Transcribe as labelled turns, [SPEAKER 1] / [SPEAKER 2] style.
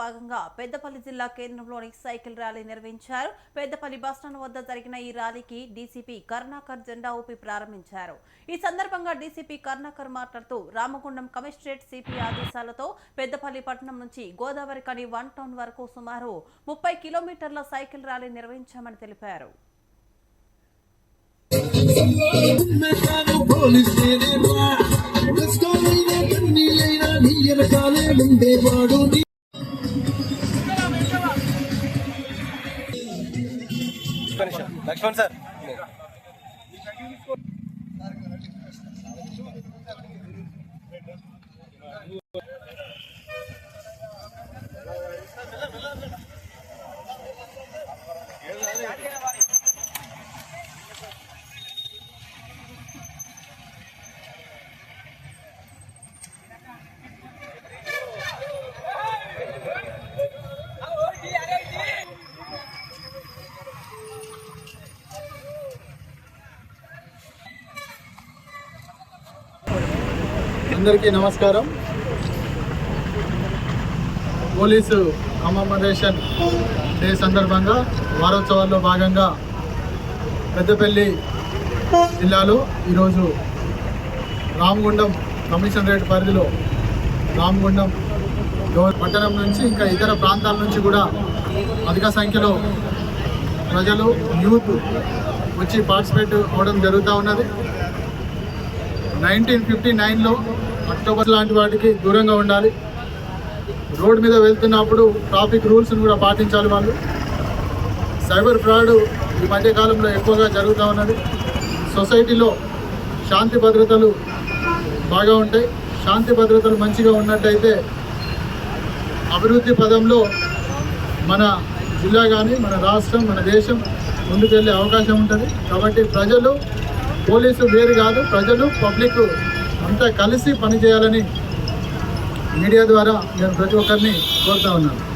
[SPEAKER 1] భాగంగా పెద్దపల్లి జిల్లా కేంద్రంలోని సైకిల్ ర్యాలీ నిర్వహించారు. పెద్దపల్లి బస్టాండ్ వద్ద జరిగిన ఈ ర్యాలీకి డీసీపీ కరుణాకర్ జెండా ఊపి ప్రారంభించారు. ఈ సందర్భంగా డీసీపీ కరుణాకర్ మాట్లాడుతూ రామగుండం కమిషనరేట్ సిపి ఆదేశాలతో పెద్దపల్లి పట్టణం నుంచి గోదావరి కని వన్ టౌన్ వరకు సుమారు ముప్పై కిలోమీటర్ల సైకిల్ ర్యాలీ నిర్వహించామని తెలిపారు.
[SPEAKER 2] ఉండేవాడు
[SPEAKER 3] లక్ష్మణ్ సార్.
[SPEAKER 4] అందరికీ నమస్కారం. పోలీసు కమమరేషన్ డే సందర్భంగా వారోత్సవాల్లో భాగంగా పెద్దపల్లి జిల్లాలో ఈరోజు రామగుండం కమిషనరేట్ పరిధిలో రామగుండం గౌ- పట్టణం నుంచి ఇంకా ఇతర ప్రాంతాల నుంచి కూడా అధిక సంఖ్యలో ప్రజలు యూత్ వచ్చి పార్టిసిపేట్ అవడం జరుగుతూ ఉన్నది. నైన్టీన్ ఫిఫ్టీ నైన్లో అక్టోబర్ లాంటి వాటికి దూరంగా ఉండాలి. రోడ్ మీద వెళ్తున్నప్పుడు ట్రాఫిక్ రూల్స్ని కూడా పాటించాలి వాళ్ళు. సైబర్ ఫ్రాడ్ ఈ మధ్యకాలంలో ఎక్కువగా జరుగుతూ ఉన్నది. సొసైటీలో శాంతి భద్రతలు బాగా ఉంటాయి. శాంతి భద్రతలు మంచిగా ఉన్నట్టయితే అభివృద్ధి పదంలో మన జిల్లా కానీ మన రాష్ట్రం మన దేశం ముందుకెళ్ళే అవకాశం ఉంటుంది. కాబట్టి ప్రజలు పోలీసు వేరు కాదు ప్రజలు పబ్లిక్ అంతా కలిసి పనిచేయాలని మీడియా ద్వారా నేను ప్రతి ఒక్కరిని కోరుతా ఉన్నాను.